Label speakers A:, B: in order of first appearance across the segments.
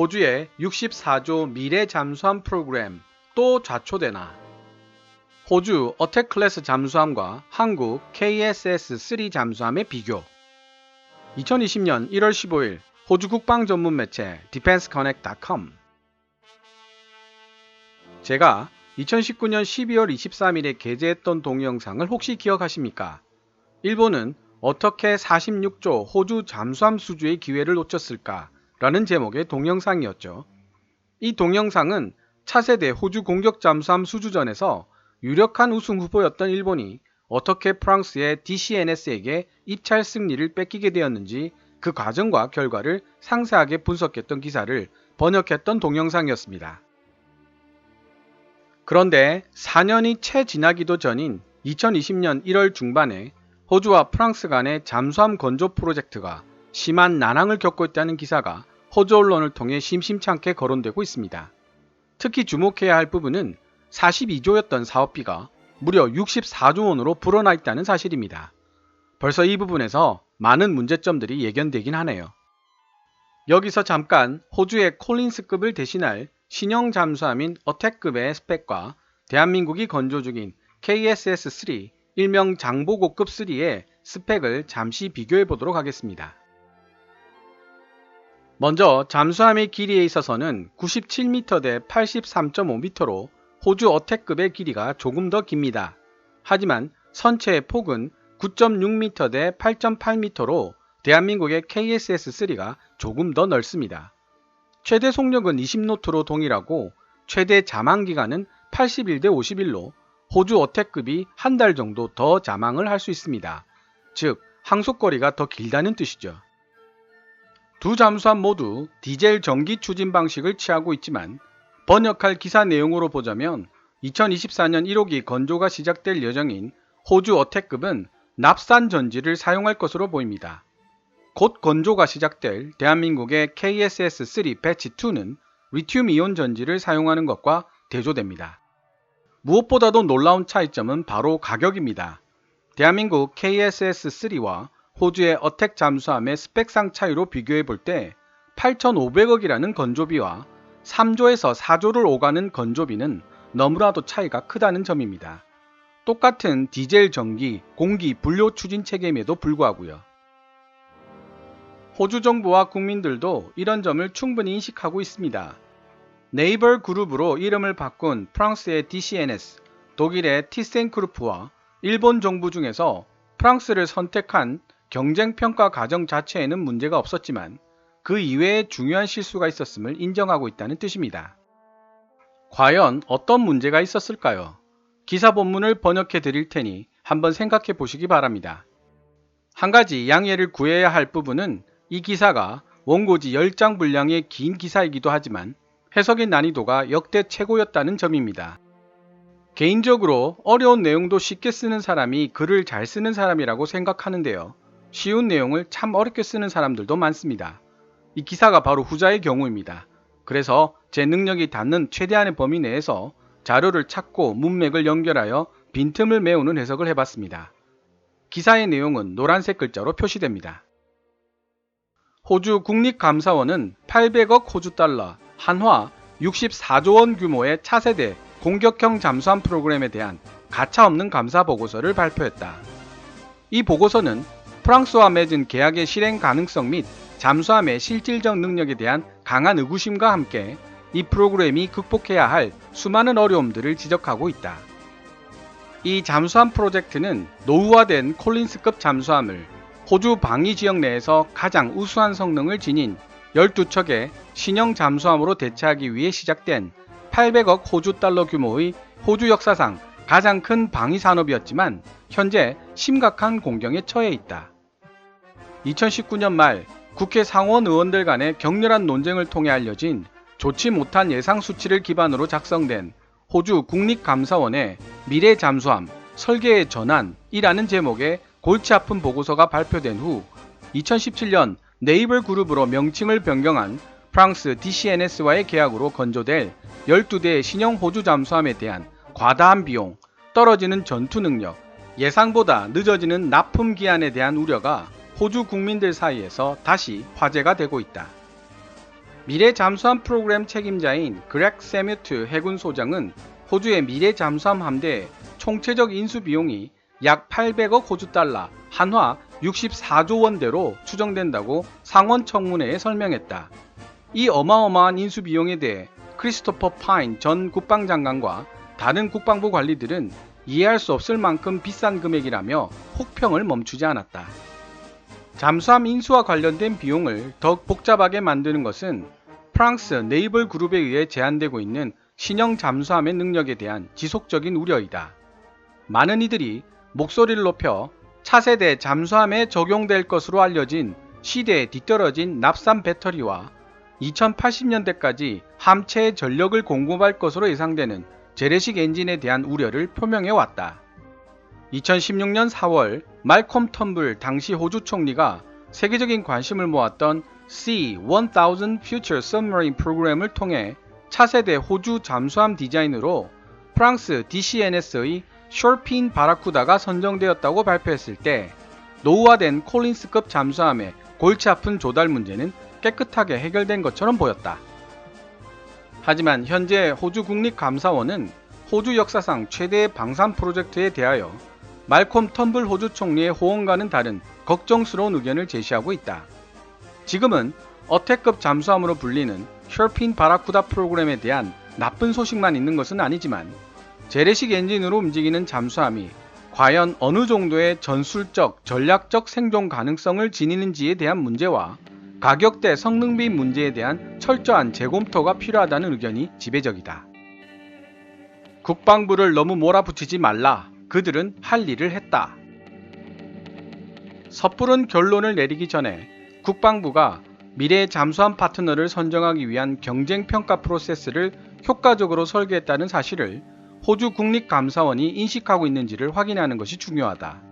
A: 호주의 64조 미래 잠수함 프로그램 또 좌초되나? 호주 어택 클래스 잠수함과 한국 KSS-3 잠수함의 비교. 2020년 1월 15일 호주 국방 전문 매체 defenseconnect.com 제가 2019년 12월 23일에 게재했던 동영상을 혹시 기억하십니까? 일본은 어떻게 46조 호주 잠수함 수주의 기회를 놓쳤을까? 라는 제목의 동영상이었죠. 이 동영상은 차세대 호주 공격 잠수함 수주전에서 유력한 우승 후보였던 일본이 어떻게 프랑스의 DCNS에게 입찰 승리를 뺏기게 되었는지 그 과정과 결과를 상세하게 분석했던 기사를 번역했던 동영상이었습니다. 그런데 4년이 채 지나기도 전인 2020년 1월 중반에 호주와 프랑스 간의 잠수함 건조 프로젝트가 심한 난항을 겪고 있다는 기사가 호주 언론을 통해 심심찮게 거론되고 있습니다. 특히 주목해야 할 부분은 42조였던 사업비가 무려 64조 원으로 불어나 있다는 사실입니다. 벌써 이 부분에서 많은 문제점들이 예견되긴 하네요. 여기서 잠깐 호주의 콜린스급을 대신할 신형 잠수함인 어택급의 스펙과 대한민국이 건조 중인 KSS-3 일명 장보고급 3의 스펙을 잠시 비교해 보도록 하겠습니다. 먼저 잠수함의 길이에 있어서는 97m 대 83.5m로 호주 어택급의 길이가 조금 더 깁니다. 하지만 선체의 폭은 9.6m 대 8.8m로 대한민국의 KSS-3가 조금 더 넓습니다. 최대 속력은 20노트로 동일하고 최대 자망 기간은 81대 51로 호주 어택급이 한 달 정도 더 자망을 할 수 있습니다. 즉 항속거리가 더 길다는 뜻이죠. 두 잠수함 모두 디젤 전기 추진 방식을 취하고 있지만 번역할 기사 내용으로 보자면 2024년 1호기 건조가 시작될 예정인 호주 어택급은 납산 전지를 사용할 것으로 보입니다. 곧 건조가 시작될 대한민국의 KSS-3 배치 2는 리튬 이온 전지를 사용하는 것과 대조됩니다. 무엇보다도 놀라운 차이점은 바로 가격입니다. 대한민국 KSS-3와 호주의 어택 잠수함의 스펙상 차이로 비교해 볼 때 8,500억이라는 건조비와 3조에서 4조를 오가는 건조비는 너무나도 차이가 크다는 점입니다. 똑같은 디젤 전기, 공기 분료 추진 체계임에도 불구하고요. 호주 정부와 국민들도 이런 점을 충분히 인식하고 있습니다. 네이버 그룹으로 이름을 바꾼 프랑스의 DCNS, 독일의 티센크루프와 일본 정부 중에서 프랑스를 선택한 경쟁평가 과정 자체에는 문제가 없었지만 그 이외에 중요한 실수가 있었음을 인정하고 있다는 뜻입니다. 과연 어떤 문제가 있었을까요? 기사 본문을 번역해 드릴 테니 한번 생각해 보시기 바랍니다. 한 가지 양해를 구해야 할 부분은 이 기사가 원고지 10장 분량의 긴 기사이기도 하지만 해석의 난이도가 역대 최고였다는 점입니다. 개인적으로 어려운 내용도 쉽게 쓰는 사람이 글을 잘 쓰는 사람이라고 생각하는데요. 쉬운 내용을 참 어렵게 쓰는 사람들도 많습니다. 이 기사가 바로 후자의 경우입니다. 그래서 제 능력이 닿는 최대한의 범위 내에서 자료를 찾고 문맥을 연결하여 빈틈을 메우는 해석을 해봤습니다. 기사의 내용은 노란색 글자로 표시됩니다. 호주 국립감사원은 800억 호주 달러, 한화 64조 원 규모의 차세대 공격형 잠수함 프로그램에 대한 가차없는 감사 보고서를 발표했다. 이 보고서는 프랑스와 맺은 계약의 실행 가능성 및 잠수함의 실질적 능력에 대한 강한 의구심과 함께 이 프로그램이 극복해야 할 수많은 어려움들을 지적하고 있다. 이 잠수함 프로젝트는 노후화된 콜린스급 잠수함을 호주 방위 지역 내에서 가장 우수한 성능을 지닌 12척의 신형 잠수함으로 대체하기 위해 시작된 800억 호주 달러 규모의 호주 역사상 가장 큰 방위 산업이었지만 현재 심각한 공경에 처해 있다. 2019년 말 국회 상원 의원들 간의 격렬한 논쟁을 통해 알려진 좋지 못한 예상 수치를 기반으로 작성된 호주 국립감사원의 미래 잠수함 설계의 전환이라는 제목의 골치 아픈 보고서가 발표된 후 2017년 네이버 그룹으로 명칭을 변경한 프랑스 DCNS와의 계약으로 건조될 12대의 신형 호주 잠수함에 대한 과다한 비용, 떨어지는 전투 능력, 예상보다 늦어지는 납품 기한에 대한 우려가 호주 국민들 사이에서 다시 화제가 되고 있다. 미래 잠수함 프로그램 책임자인 그렉 세뮤트 해군 소장은 호주의 미래 잠수함 함대의 총체적 인수 비용이 약 800억 호주 달러, 한화 64조 원대로 추정된다고 상원 청문회에 설명했다. 이 어마어마한 인수 비용에 대해 크리스토퍼 파인 전 국방장관과 다른 국방부 관리들은 이해할 수 없을 만큼 비싼 금액이라며 혹평을 멈추지 않았다. 잠수함 인수와 관련된 비용을 더욱 복잡하게 만드는 것은 프랑스 네이벌 그룹에 의해 제한되고 있는 신형 잠수함의 능력에 대한 지속적인 우려이다. 많은 이들이 목소리를 높여 차세대 잠수함에 적용될 것으로 알려진 시대에 뒤떨어진 납산 배터리와 2080년대까지 함체의 전력을 공급할 것으로 예상되는 재래식 엔진에 대한 우려를 표명해 왔다. 2016년 4월 말콤 텀블 당시 호주 총리가 세계적인 관심을 모았던 C-1000 Future Submarine 프로그램을 통해 차세대 호주 잠수함 디자인으로 프랑스 DCNS의 숄핀 바라쿠다가 선정되었다고 발표했을 때 노후화된 콜린스급 잠수함의 골치 아픈 조달 문제는 깨끗하게 해결된 것처럼 보였다. 하지만 현재 호주 국립감사원은 호주 역사상 최대의 방산 프로젝트에 대하여 말콤 텀블 호주 총리의 호언과는 다른 걱정스러운 의견을 제시하고 있다. 지금은 어택급 잠수함으로 불리는 셜핀 바라쿠다 프로그램에 대한 나쁜 소식만 있는 것은 아니지만 재래식 엔진으로 움직이는 잠수함이 과연 어느 정도의 전술적, 전략적 생존 가능성을 지니는지에 대한 문제와 가격대 성능비 문제에 대한 철저한 재검토가 필요하다는 의견이 지배적이다. 국방부를 너무 몰아붙이지 말라. 그들은 할 일을 했다. 섣부른 결론을 내리기 전에 국방부가 미래의 잠수함 파트너를 선정하기 위한 경쟁 평가 프로세스를 효과적으로 설계했다는 사실을 호주 국립감사원이 인식하고 있는지를 확인하는 것이 중요하다.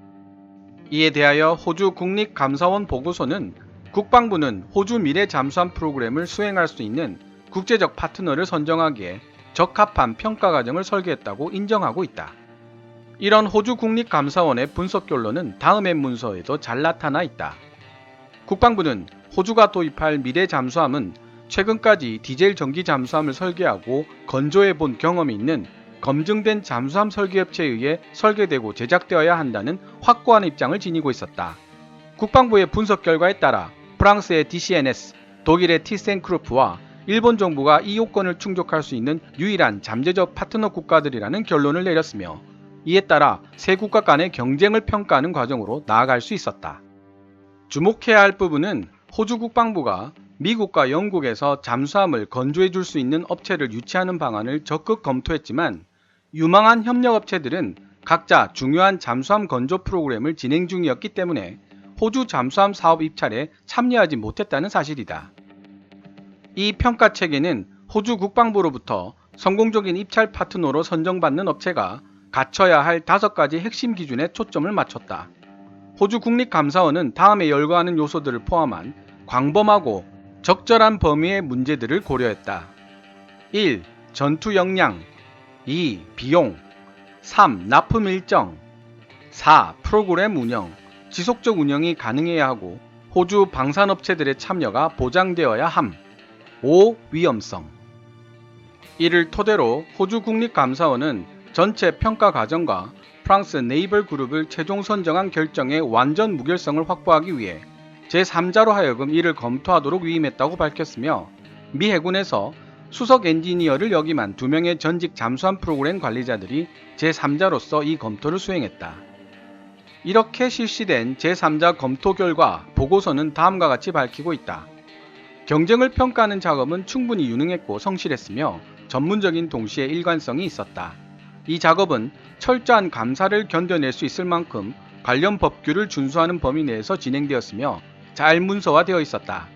A: 이에 대하여 호주 국립감사원 보고서는 국방부는 호주 미래 잠수함 프로그램을 수행할 수 있는 국제적 파트너를 선정하기에 적합한 평가 과정을 설계했다고 인정하고 있다. 이런 호주 국립감사원의 분석 결론은 다음의 문서에도 잘 나타나 있다. 국방부는 호주가 도입할 미래 잠수함은 최근까지 디젤 전기 잠수함을 설계하고 건조해 본 경험이 있는 검증된 잠수함 설계업체에 의해 설계되고 제작되어야 한다는 확고한 입장을 지니고 있었다. 국방부의 분석 결과에 따라 프랑스의 DCNS, 독일의 티센크루프와 일본 정부가 이 요건을 충족할 수 있는 유일한 잠재적 파트너 국가들이라는 결론을 내렸으며 이에 따라 세 국가 간의 경쟁을 평가하는 과정으로 나아갈 수 있었다. 주목해야 할 부분은 호주 국방부가 미국과 영국에서 잠수함을 건조해 줄 수 있는 업체를 유치하는 방안을 적극 검토했지만 유망한 협력업체들은 각자 중요한 잠수함 건조 프로그램을 진행 중이었기 때문에 호주 잠수함 사업 입찰에 참여하지 못했다는 사실이다. 이 평가 체계는 호주 국방부로부터 성공적인 입찰 파트너로 선정받는 업체가 갖춰야 할 다섯 가지 핵심 기준에 초점을 맞췄다. 호주 국립감사원은 다음에 열거하는 요소들을 포함한 광범하고 적절한 범위의 문제들을 고려했다. 1. 전투 역량 2. 비용 3. 납품 일정 4. 프로그램 운영 지속적 운영이 가능해야 하고 호주 방산업체들의 참여가 보장되어야 함. 5. 위험성 이를 토대로 호주 국립감사원은 전체 평가 과정과 프랑스 네이벌 그룹을 최종 선정한 결정의 완전 무결성을 확보하기 위해 제3자로 하여금 이를 검토하도록 위임했다고 밝혔으며 미 해군에서 수석 엔지니어를 역임한 두 명의 전직 잠수함 프로그램 관리자들이 제3자로서 이 검토를 수행했다. 이렇게 실시된 제3자 검토 결과 보고서는 다음과 같이 밝히고 있다. 경쟁을 평가하는 작업은 충분히 유능했고 성실했으며 전문적인 동시에 일관성이 있었다. 이 작업은 철저한 감사를 견뎌낼 수 있을 만큼 관련 법규를 준수하는 범위 내에서 진행되었으며 잘 문서화되어 있었다.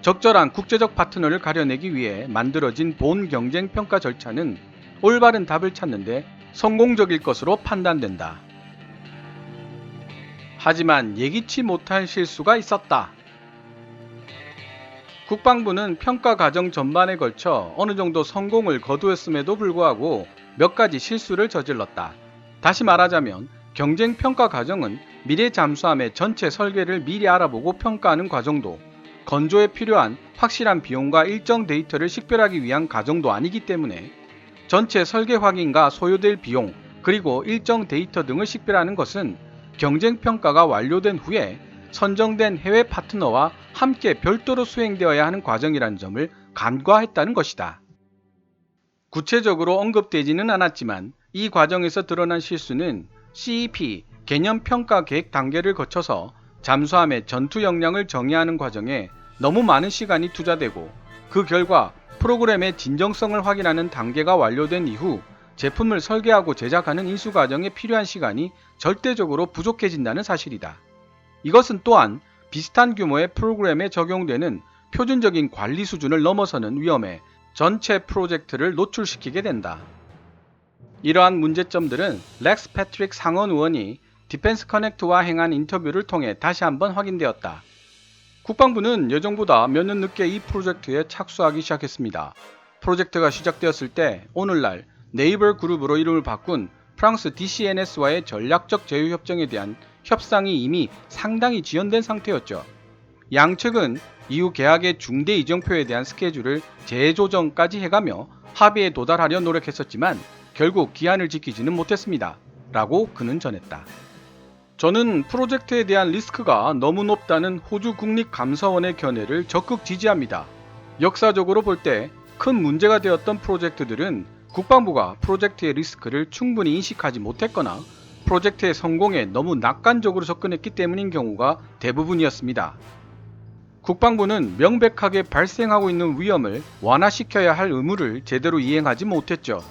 A: 적절한 국제적 파트너를 가려내기 위해 만들어진 본 경쟁 평가 절차는 올바른 답을 찾는데 성공적일 것으로 판단된다. 하지만 예기치 못한 실수가 있었다. 국방부는 평가 과정 전반에 걸쳐 어느 정도 성공을 거두었음에도 불구하고 몇 가지 실수를 저질렀다. 다시 말하자면 경쟁 평가 과정은 미래 잠수함의 전체 설계를 미리 알아보고 평가하는 과정도 건조에 필요한 확실한 비용과 일정 데이터를 식별하기 위한 과정도 아니기 때문에 전체 설계 확인과 소요될 비용 그리고 일정 데이터 등을 식별하는 것은 경쟁 평가가 완료된 후에 선정된 해외 파트너와 함께 별도로 수행되어야 하는 과정이라는 점을 간과했다는 것이다. 구체적으로 언급되지는 않았지만 이 과정에서 드러난 실수는 CEP 개념 평가 계획 단계를 거쳐서 잠수함의 전투 역량을 정의하는 과정에 너무 많은 시간이 투자되고 그 결과 프로그램의 진정성을 확인하는 단계가 완료된 이후 제품을 설계하고 제작하는 인수 과정에 필요한 시간이 절대적으로 부족해진다는 사실이다. 이것은 또한 비슷한 규모의 프로그램에 적용되는 표준적인 관리 수준을 넘어서는 위험에 전체 프로젝트를 노출시키게 된다. 이러한 문제점들은 렉스 패트릭 상원 의원이 디펜스 커넥트와 행한 인터뷰를 통해 다시 한번 확인되었다. 국방부는 예정보다 몇 년 늦게 이 프로젝트에 착수하기 시작했습니다. 프로젝트가 시작되었을 때 오늘날 네이버 그룹으로 이름을 바꾼 프랑스 DCNS와의 전략적 제휴 협정에 대한 협상이 이미 상당히 지연된 상태였죠. 양측은 이후 계약의 중대 이정표에 대한 스케줄을 재조정까지 해가며 합의에 도달하려 노력했었지만 결국 기한을 지키지는 못했습니다. 라고 그는 전했다. 저는 프로젝트에 대한 리스크가 너무 높다는 호주 국립감사원의 견해를 적극 지지합니다. 역사적으로 볼 때 큰 문제가 되었던 프로젝트들은 국방부가 프로젝트의 리스크를 충분히 인식하지 못했거나 프로젝트의 성공에 너무 낙관적으로 접근했기 때문인 경우가 대부분이었습니다. 국방부는 명백하게 발생하고 있는 위험을 완화시켜야 할 의무를 제대로 이행하지 못했죠.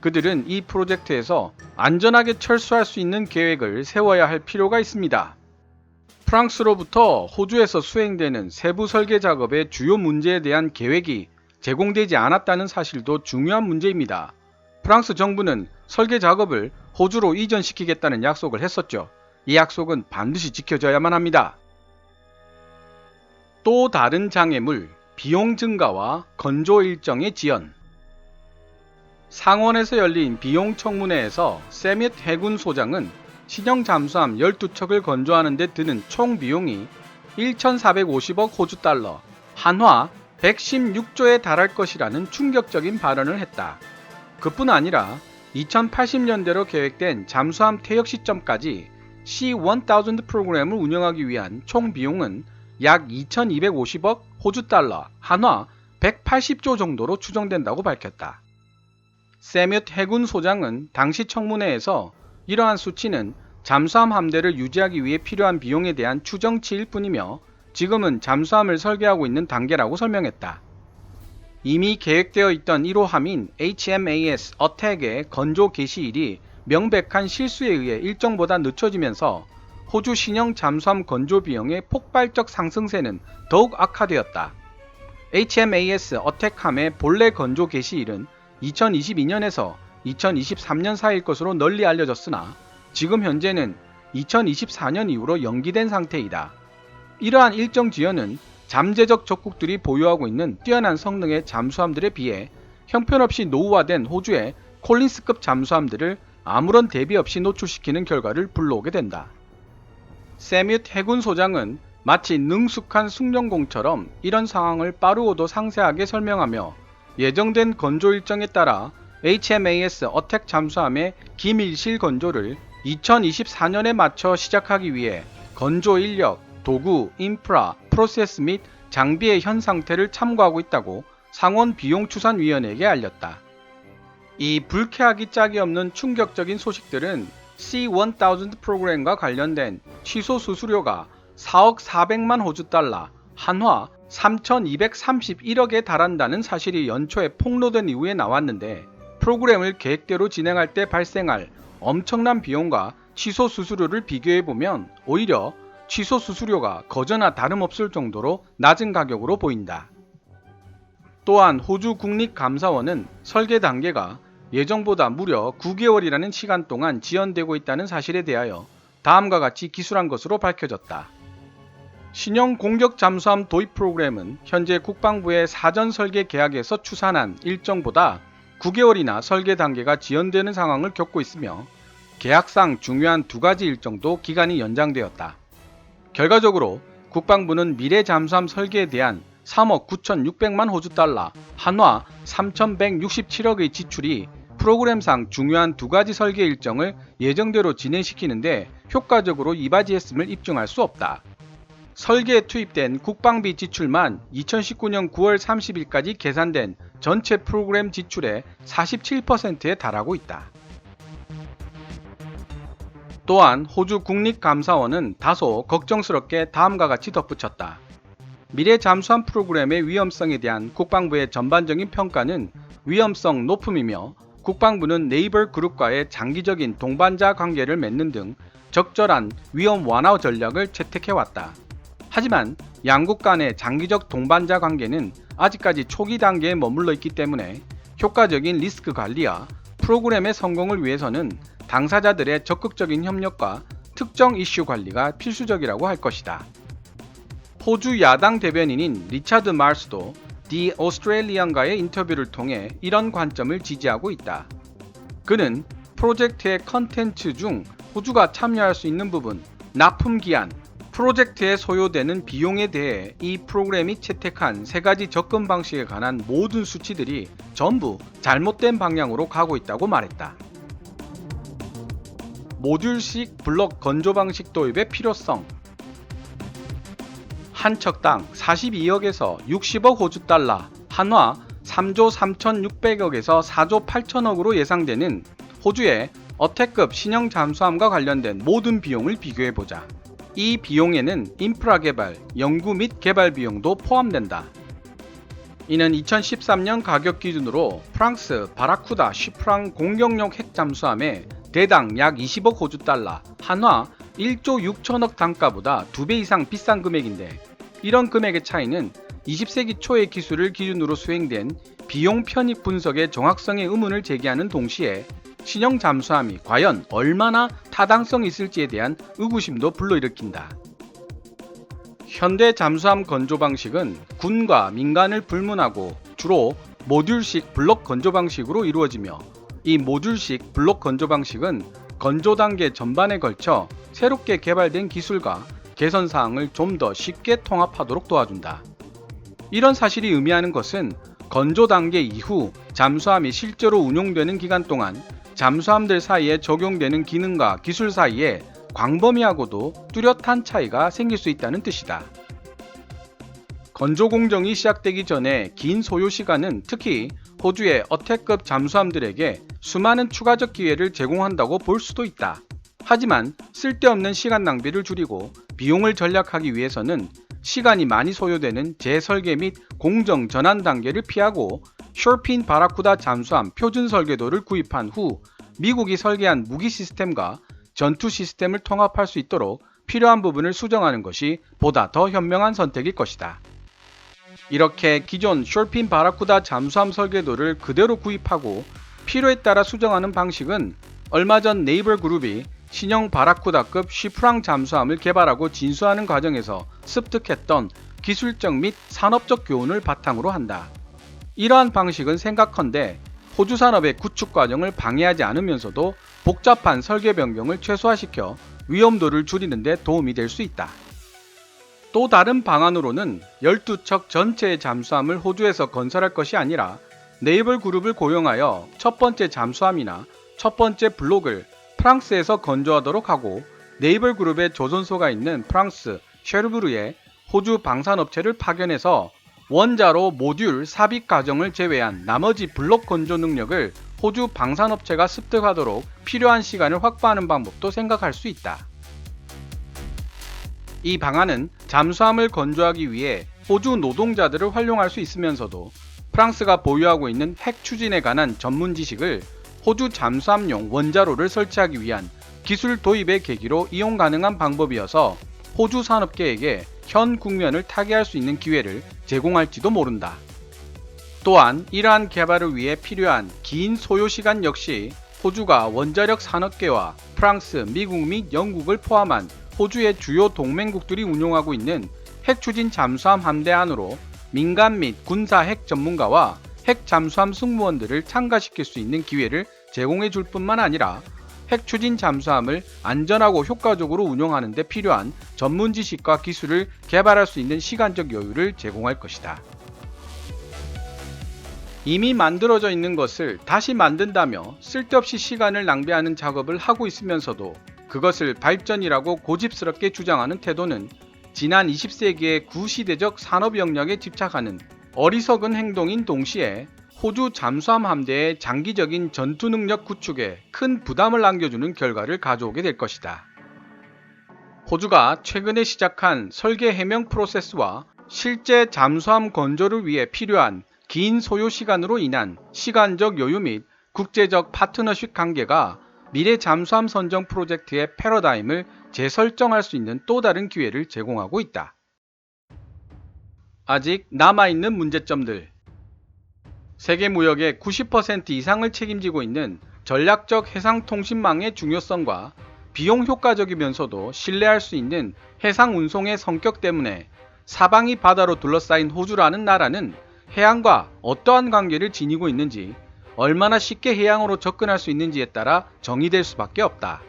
A: 그들은 이 프로젝트에서 안전하게 철수할 수 있는 계획을 세워야 할 필요가 있습니다. 프랑스로부터 호주에서 수행되는 세부 설계 작업의 주요 문제에 대한 계획이 제공되지 않았다는 사실도 중요한 문제입니다. 프랑스 정부는 설계 작업을 호주로 이전시키겠다는 약속을 했었죠. 이 약속은 반드시 지켜져야만 합니다. 또 다른 장애물, 비용 증가와 건조 일정의 지연. 상원에서 열린 비용 청문회에서 세밋 해군 소장은 신형 잠수함 12척을 건조하는 데 드는 총 비용이 1,450억 호주 달러, 한화 116조에 달할 것이라는 충격적인 발언을 했다. 그뿐 아니라 2080년대로 계획된 잠수함 퇴역 시점까지 C-1000 프로그램을 운영하기 위한 총 비용은 약 2,250억 호주 달러, 한화 180조 정도로 추정된다고 밝혔다. 세뮤트 해군 소장은 당시 청문회에서 이러한 수치는 잠수함 함대를 유지하기 위해 필요한 비용에 대한 추정치일 뿐이며 지금은 잠수함을 설계하고 있는 단계라고 설명했다. 이미 계획되어 있던 1호 함인 HMAS 어택의 건조 개시일이 명백한 실수에 의해 일정보다 늦춰지면서 호주 신형 잠수함 건조 비용의 폭발적 상승세는 더욱 악화되었다. HMAS 어택함의 본래 건조 개시일은 2022년에서 2023년 사이일 것으로 널리 알려졌으나 지금 현재는 2024년 이후로 연기된 상태이다. 이러한 일정 지연은 잠재적 적국들이 보유하고 있는 뛰어난 성능의 잠수함들에 비해 형편없이 노후화된 호주의 콜린스급 잠수함들을 아무런 대비 없이 노출시키는 결과를 불러오게 된다. 세뮤트 해군 소장은 마치 능숙한 숙련공처럼 이런 상황을 빠르고도 상세하게 설명하며 예정된 건조 일정에 따라 HMAS 어택 잠수함의 기밀실 건조를 2024년에 맞춰 시작하기 위해 건조 인력, 도구, 인프라, 프로세스 및 장비의 현 상태를 참고하고 있다고 상원 비용추산위원회에게 알렸다. 이 불쾌하기 짝이 없는 충격적인 소식들은 C-1000 프로그램과 관련된 취소 수수료가 4억 400만 호주 달러, 한화 3,231억에 달한다는 사실이 연초에 폭로된 이후에 나왔는데 프로그램을 계획대로 진행할 때 발생할 엄청난 비용과 취소 수수료를 비교해 보면 오히려 취소 수수료가 거저나 다름없을 정도로 낮은 가격으로 보인다. 또한 호주 국립감사원은 설계 단계가 예정보다 무려 9개월이라는 시간 동안 지연되고 있다는 사실에 대하여 다음과 같이 기술한 것으로 밝혀졌다. 신형 공격 잠수함 도입 프로그램은 현재 국방부의 사전 설계 계약에서 추산한 일정보다 9개월이나 설계 단계가 지연되는 상황을 겪고 있으며 계약상 중요한 두 가지 일정도 기간이 연장되었다. 결과적으로 국방부는 미래 잠수함 설계에 대한 3억 9,600만 호주 달러, 한화 3,167억의 지출이 프로그램상 중요한 두 가지 설계 일정을 예정대로 진행시키는데 효과적으로 이바지했음을 입증할 수 없다. 설계에 투입된 국방비 지출만 2019년 9월 30일까지 계산된 전체 프로그램 지출의 47%에 달하고 있다. 또한 호주 국립감사원은 다소 걱정스럽게 다음과 같이 덧붙였다. 미래 잠수함 프로그램의 위험성에 대한 국방부의 전반적인 평가는 위험성 높음이며 국방부는 네이버 그룹과의 장기적인 동반자 관계를 맺는 등 적절한 위험 완화 전략을 채택해왔다. 하지만 양국 간의 장기적 동반자 관계는 아직까지 초기 단계에 머물러 있기 때문에 효과적인 리스크 관리와 프로그램의 성공을 위해서는 당사자들의 적극적인 협력과 특정 이슈 관리가 필수적이라고 할 것이다. 호주 야당 대변인인 리차드 마르스도 디 오스트레일리언과의 인터뷰를 통해 이런 관점을 지지하고 있다. 그는 프로젝트의 컨텐츠 중 호주가 참여할 수 있는 부분, 납품 기한, 프로젝트에 소요되는 비용에 대해 이 프로그램이 채택한 세 가지 접근 방식에 관한 모든 수치들이 전부 잘못된 방향으로 가고 있다고 말했다. 모듈식 블록 건조 방식 도입의 필요성 한 척당 42억에서 60억 호주 달러, 한화 3조 3,600억에서 4조 8천억으로 예상되는 호주의 어택급 신형 잠수함과 관련된 모든 비용을 비교해 보자. 이 비용에는 인프라 개발, 연구 및 개발 비용도 포함된다. 이는 2013년 가격 기준으로 프랑스 바라쿠다 쉬프랑 공격용 핵 잠수함의 대당 약 20억 호주 달러, 한화 1조 6천억 단가보다 2배 이상 비싼 금액인데 이런 금액의 차이는 20세기 초의 기술을 기준으로 수행된 비용 편입 분석의 정확성에 의문을 제기하는 동시에 신형 잠수함이 과연 얼마나 타당성이 있을지에 대한 의구심도 불러일으킨다. 현대 잠수함 건조 방식은 군과 민간을 불문하고 주로 모듈식 블록 건조 방식으로 이루어지며 이 모듈식 블록 건조 방식은 건조 단계 전반에 걸쳐 새롭게 개발된 기술과 개선 사항을 좀 더 쉽게 통합하도록 도와준다. 이런 사실이 의미하는 것은 건조 단계 이후 잠수함이 실제로 운용되는 기간 동안 잠수함들 사이에 적용되는 기능과 기술 사이에 광범위하고도 뚜렷한 차이가 생길 수 있다는 뜻이다. 건조 공정이 시작되기 전에 긴 소요 시간은 특히 호주의 어택급 잠수함들에게 수많은 추가적 기회를 제공한다고 볼 수도 있다. 하지만 쓸데없는 시간 낭비를 줄이고 비용을 절약하기 위해서는 시간이 많이 소요되는 재설계 및 공정 전환 단계를 피하고 쇼핀 바라쿠다 잠수함 표준 설계도를 구입한 후 미국이 설계한 무기 시스템과 전투 시스템을 통합할 수 있도록 필요한 부분을 수정하는 것이 보다 더 현명한 선택일 것이다. 이렇게 기존 쇼핀 바라쿠다 잠수함 설계도를 그대로 구입하고 필요에 따라 수정하는 방식은 얼마 전 네이버 그룹이 신형 바라쿠다급 쉬프랑 잠수함을 개발하고 진수하는 과정에서 습득했던 기술적 및 산업적 교훈을 바탕으로 한다. 이러한 방식은 생각컨대 호주 산업의 구축 과정을 방해하지 않으면서도 복잡한 설계 변경을 최소화시켜 위험도를 줄이는 데 도움이 될 수 있다. 또 다른 방안으로는 12척 전체의 잠수함을 호주에서 건설할 것이 아니라 네이버 그룹을 고용하여 첫 번째 잠수함이나 첫 번째 블록을 프랑스에서 건조하도록 하고 네이버 그룹의 조선소가 있는 프랑스 쉐르브르에 호주 방산업체를 파견해서 원자로 모듈 삽입 과정을 제외한 나머지 블록 건조 능력을 호주 방산업체가 습득하도록 필요한 시간을 확보하는 방법도 생각할 수 있다. 이 방안은 잠수함을 건조하기 위해 호주 노동자들을 활용할 수 있으면서도 프랑스가 보유하고 있는 핵 추진에 관한 전문 지식을 호주 잠수함용 원자로를 설치하기 위한 기술 도입의 계기로 이용 가능한 방법이어서 호주 산업계에게 현 국면을 타개할 수 있는 기회를 제공할지도 모른다. 또한 이러한 개발을 위해 필요한 긴 소요 시간 역시 호주가 원자력 산업계와 프랑스, 미국 및 영국을 포함한 호주의 주요 동맹국들이 운용하고 있는 핵 추진 잠수함 함대 안으로 민간 및 군사 핵 전문가와 핵 잠수함 승무원들을 참가시킬 수 있는 기회를 제공해 줄 뿐만 아니라 핵 추진 잠수함을 안전하고 효과적으로 운용하는 데 필요한 전문 지식과 기술을 개발할 수 있는 시간적 여유를 제공할 것이다. 이미 만들어져 있는 것을 다시 만든다며 쓸데없이 시간을 낭비하는 작업을 하고 있으면서도 그것을 발전이라고 고집스럽게 주장하는 태도는 지난 20세기의 구시대적 산업 영역에 집착하는 어리석은 행동인 동시에 호주 잠수함 함대의 장기적인 전투 능력 구축에 큰 부담을 안겨주는 결과를 가져오게 될 것이다. 호주가 최근에 시작한 설계 해명 프로세스와 실제 잠수함 건조를 위해 필요한 긴 소요 시간으로 인한 시간적 여유 및 국제적 파트너십 관계가 미래 잠수함 선정 프로젝트의 패러다임을 재설정할 수 있는 또 다른 기회를 제공하고 있다. 아직 남아있는 문제점들 세계 무역의 90% 이상을 책임지고 있는 전략적 해상통신망의 중요성과 비용 효과적이면서도 신뢰할 수 있는 해상 운송의 성격 때문에 사방이 바다로 둘러싸인 호주라는 나라는 해양과 어떠한 관계를 지니고 있는지 얼마나 쉽게 해양으로 접근할 수 있는지에 따라 정의될 수밖에 없다.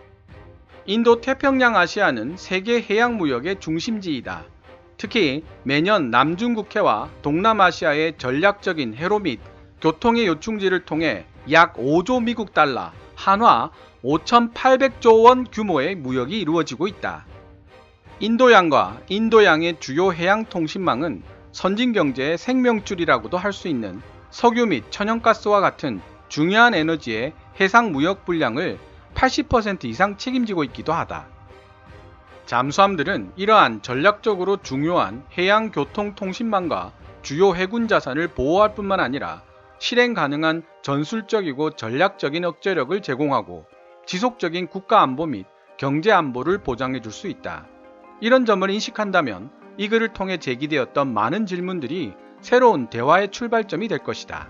A: 인도 태평양 아시아는 세계 해양 무역의 중심지이다. 특히 매년 남중국해와 동남아시아의 전략적인 해로 및 교통의 요충지를 통해 약 5조 미국 달러, 한화 5,800조 원 규모의 무역이 이루어지고 있다. 인도양과 인도양의 주요 해양 통신망은 선진 경제의 생명줄이라고도 할 수 있는 석유 및 천연가스와 같은 중요한 에너지의 해상 무역 분량을 80% 이상 책임지고 있기도 하다. 잠수함들은 이러한 전략적으로 중요한 해양 교통 통신망과 주요 해군 자산을 보호할 뿐만 아니라 실행 가능한 전술적이고 전략적인 억제력을 제공하고 지속적인 국가 안보 및 경제 안보를 보장해 줄 수 있다. 이런 점을 인식한다면 이 글을 통해 제기되었던 많은 질문들이 새로운 대화의 출발점이 될 것이다.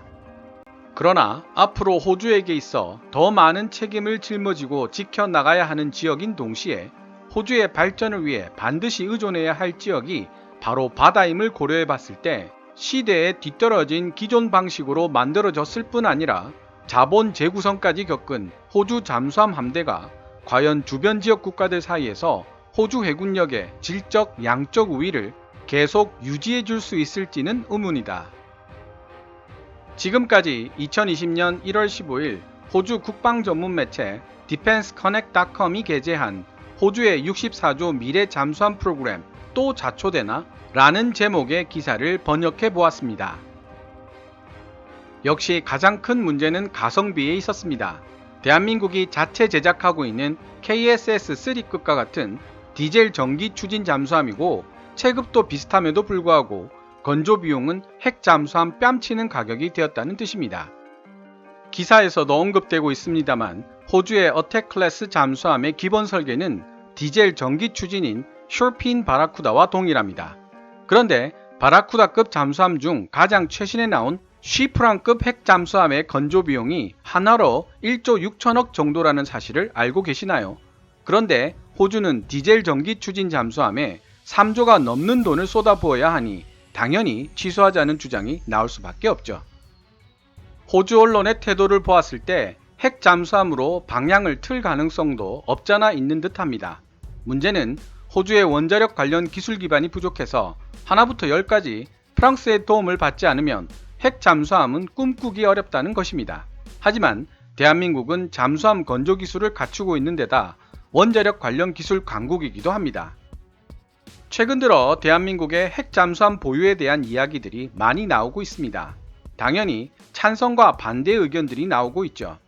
A: 그러나 앞으로 호주에게 있어 더 많은 책임을 짊어지고 지켜나가야 하는 지역인 동시에 호주의 발전을 위해 반드시 의존해야 할 지역이 바로 바다임을 고려해 봤을 때 시대에 뒤떨어진 기존 방식으로 만들어졌을 뿐 아니라 자본 재구성까지 겪은 호주 잠수함 함대가 과연 주변 지역 국가들 사이에서 호주 해군력의 질적 양적 우위를 계속 유지해 줄 수 있을지는 의문이다. 지금까지 2020년 1월 15일 호주 국방 전문 매체 디펜스 커넥닷컴이 게재한 호주의 64조 미래 잠수함 프로그램 또 자초되나? 라는 제목의 기사를 번역해 보았습니다. 역시 가장 큰 문제는 가성비에 있었습니다. 대한민국이 자체 제작하고 있는 KSS-3급과 같은 디젤 전기 추진 잠수함이고 체급도 비슷함에도 불구하고 건조 비용은 핵 잠수함 뺨치는 가격이 되었다는 뜻입니다. 기사에서도 언급되고 있습니다만 호주의 어택 클래스 잠수함의 기본 설계는 디젤 전기 추진인 숄핀 바라쿠다와 동일합니다. 그런데 바라쿠다급 잠수함 중 가장 최신에 나온 쉬프랑급 핵 잠수함의 건조 비용이 하나로 1조 6천억 정도라는 사실을 알고 계시나요? 그런데 호주는 디젤 전기 추진 잠수함에 3조가 넘는 돈을 쏟아부어야 하니 당연히 취소하자는 주장이 나올 수밖에 없죠. 호주 언론의 태도를 보았을 때 핵 잠수함으로 방향을 틀 가능성도 없잖아 있는 듯 합니다. 문제는 호주의 원자력 관련 기술 기반이 부족해서 하나부터 열까지 프랑스의 도움을 받지 않으면 핵 잠수함은 꿈꾸기 어렵다는 것입니다. 하지만 대한민국은 잠수함 건조 기술을 갖추고 있는 데다 원자력 관련 기술 강국이기도 합니다. 최근 들어 대한민국의 핵 잠수함 보유에 대한 이야기들이 많이 나오고 있습니다. 당연히 찬성과 반대 의견들이 나오고 있죠.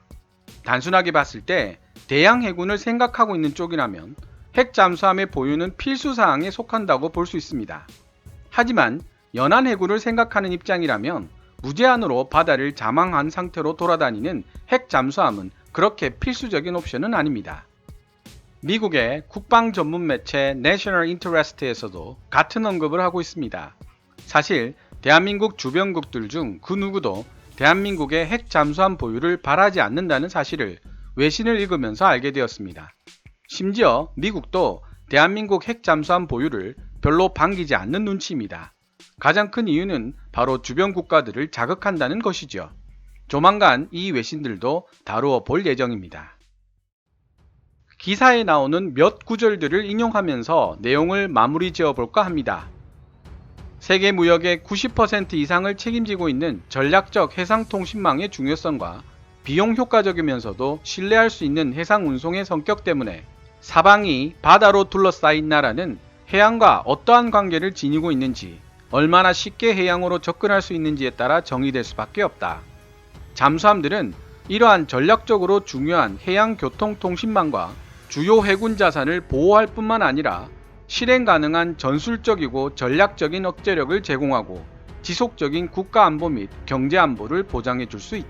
A: 단순하게 봤을 때 대양 해군을 생각하고 있는 쪽이라면 핵 잠수함의 보유는 필수 사항에 속한다고 볼 수 있습니다. 하지만 연안 해군을 생각하는 입장이라면 무제한으로 바다를 자망한 상태로 돌아다니는 핵 잠수함은 그렇게 필수적인 옵션은 아닙니다. 미국의 국방 전문 매체 내셔널 인터레스트에서도 같은 언급을 하고 있습니다. 사실 대한민국 주변국들 중 그 누구도 대한민국의 핵 잠수함 보유를 바라지 않는다는 사실을 외신을 읽으면서 알게 되었습니다. 심지어 미국도 대한민국 핵 잠수함 보유를 별로 반기지 않는 눈치입니다. 가장 큰 이유는 바로 주변 국가들을 자극한다는 것이죠. 조만간 이 외신들도 다루어 볼 예정입니다. 기사에 나오는 몇 구절들을 인용하면서 내용을 마무리 지어 볼까 합니다. 세계 무역의 90% 이상을 책임지고 있는 전략적 해상통신망의 중요성과 비용 효과적이면서도 신뢰할 수 있는 해상 운송의 성격 때문에 사방이 바다로 둘러싸인 나라는 해양과 어떠한 관계를 지니고 있는지 얼마나 쉽게 해양으로 접근할 수 있는지에 따라 정의될 수밖에 없다. 잠수함들은 이러한 전략적으로 중요한 해양 교통 통신망과 주요 해군 자산을 보호할 뿐만 아니라 실행 가능한 전술적이고 전략적인 억제력을 제공하고 지속적인 국가 안보 및 경제 안보를 보장해 줄 수 있다.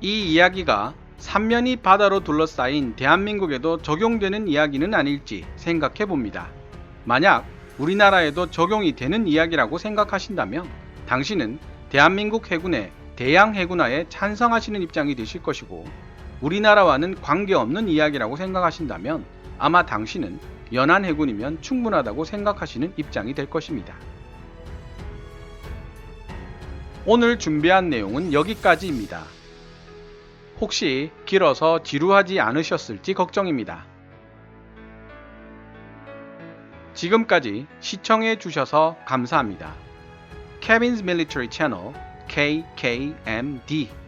A: 이 이야기가 삼면이 바다로 둘러싸인 대한민국에도 적용되는 이야기는 아닐지 생각해 봅니다. 만약 우리나라에도 적용이 되는 이야기라고 생각하신다면 당신은 대한민국 해군의 대양 해군화에 찬성하시는 입장이 되실 것이고 우리나라와는 관계없는 이야기라고 생각하신다면 아마 당신은 연안 해군이면 충분하다고 생각하시는 입장이 될 것입니다. 오늘 준비한 내용은 여기까지입니다. 혹시 길어서 지루하지 않으셨을지 걱정입니다. 지금까지 시청해 주셔서 감사합니다. Kevin's Military Channel KKMD